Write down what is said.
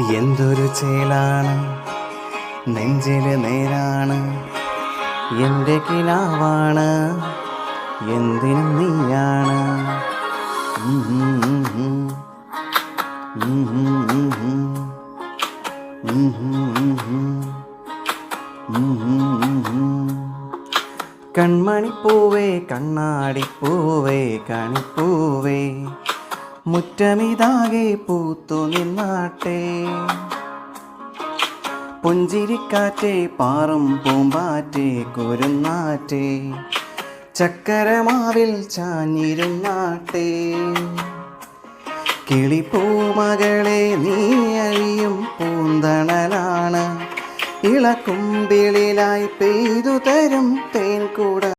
എന്തൊരു ചേലാണ്? നെഞ്ചിൽ നേരാണ്. എന്റെ കിനാവാണ് എന്തിനും നീയാണ്. കൺമണിപ്പൂവേ കണ്ണാടിപ്പൂവേ കണിപ്പൂവേ മുറ്റമിതാകെ പൂത്തു നിന്നാട്ടെ. പുഞ്ചിരിക്കാറ്റെ പാറും പൂമ്പാറ്റെ കുരുന്നാറ്റെ. ചക്കരമാവിൽ ചാഞ്ഞിരുന്നാട്ടെ. കിളിപ്പൂമകളെ നീ അഴിയും പൂന്തണലാണ്. ഇളക്കുമ്പിളിലായി പെയ്തു തരും തേൻകൂട